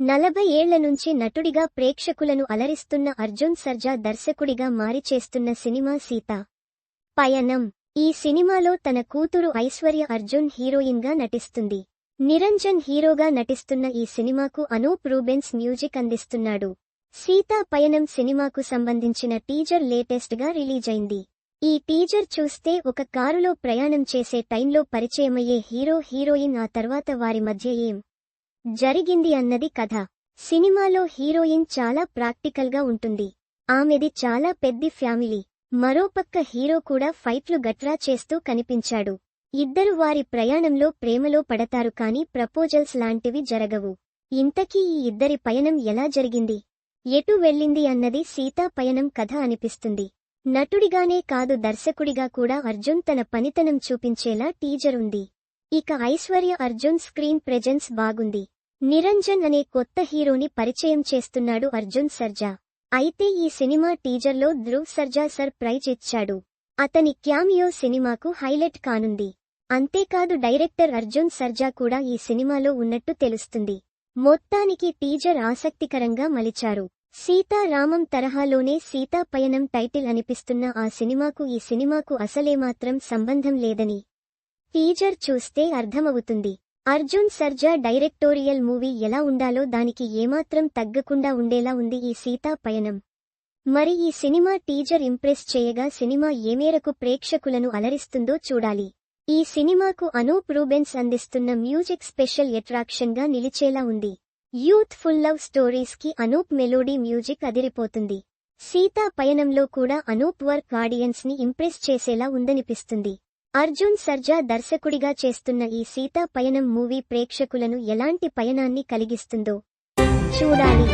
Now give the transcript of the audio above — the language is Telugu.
నలభై ఏళ్ళ నుంచి నటుడిగా ప్రేక్షకులను అలరిస్తున్న అర్జున్ సర్జా దర్శకుడిగా మారిచేస్తున్న సినిమా సీత. పయనం. ఈ సినిమాలో తన కూతురు ఐశ్వర్య అర్జున్ హీరోయిన్గా నటిస్తుంది. నిరంజన్ హీరోగా నటిస్తున్న ఈ సినిమాకు అనూప్ రూబెన్స్ మ్యూజిక్ అందిస్తున్నాడు. సీతా పయనం సినిమాకు సంబంధించిన టీజర్ లేటెస్ట్గా ఈ టీజర్ చూస్తే ఒక కారులో ప్రయాణం చేసే టైంలో పరిచయమయ్యే హీరో హీరోయిన్ ఆ తర్వాత వారి మధ్య ఏం జరిగింది అన్నది కథ. సినిమాలో హీరోయిన్ చాలా ప్రాక్టికల్గా ఉంటుంది. ఆమెది చాలా పెద్ద ఫ్యామిలీ. మరోపక్క హీరో కూడా ఫైట్లు గట్రా చేస్తూ కనిపించాడు. ఇద్దరు వారి ప్రయాణంలో ప్రేమలో పడతారు కాని ప్రపోజల్స్ లాంటివి జరగవు. ఇంతకీ ఈ ఇద్దరి పయనం ఎలా జరిగింది? ఎటు వెళ్ళింది అన్నది సీతా పయనం కథ అనిపిస్తుంది. నటుడిగానే కాదు దర్శకుడిగా కూడా అర్జున్ తన పనితనం చూపించేలా టీజర్ ఉంది. ఇక ఐశ్వర్య అర్జున్ స్క్రీన్ ప్రెజెన్స్ బాగుంది. నిరంజన్ అనే కొత్త హీరోని పరిచయం చేస్తున్నాడు అర్జున్ సర్జా అయితే ఈ సినిమా టీజర్లో ధ్రువ్ సర్జా సర్ ప్రైజ్ ఇచ్చాడు. అతని క్యామియో సినిమాకు హైలైట్ కానుంది. అంతేకాదు డైరెక్టర్ అర్జున్ సర్జా కూడా ఈ సినిమాలో ఉన్నట్టు తెలుస్తుంది. మొత్తానికి టీజర్ ఆసక్తికరంగా మలిచారు. సీతారామం తరహాలోనే సీతా పయనం టైటిల్ అనిపిస్తున్న ఆ సినిమాకు ఈ సినిమాకు అసలేమాత్రం సంబంధం లేదని. టీజర్ చూస్తే అర్థమవుతుంది. అర్జున్ సర్జా డైరెక్టోరియల్ మూవీ ఎలా ఉండాలో దానికి ఏమాత్రం తగ్గకుండా ఉండేలా ఉంది ఈ సీతా పయనం. మరి ఈ సినిమా టీజర్ ఇంప్రెస్ చేయగా సినిమా ఏమేరకు ప్రేక్షకులను అలరిస్తుందో చూడాలి. ఈ సినిమాకు అనూప్ రూబెన్స్ అందిస్తున్న మ్యూజిక్ స్పెషల్ అట్రాక్షన్గా నిలిచేలా ఉంది. యూత్ ఫుల్ లవ్ స్టోరీస్కి అనూప్ మెలోడీ మ్యూజిక్ అదిరిపోతుంది. సీతా పయనంలో కూడా అనూప్ వర్క్ ఆడియన్స్ని ఇంప్రెస్ చేసేలా ఉందనిపిస్తుంది. అర్జున్ సర్జా దర్శకుడిగా చేస్తున్న ఈ సీతా పయనం మూవీ ప్రేక్షకులను ఎలాంటి పయనాన్ని కలిగిస్తుందో చూడాలి.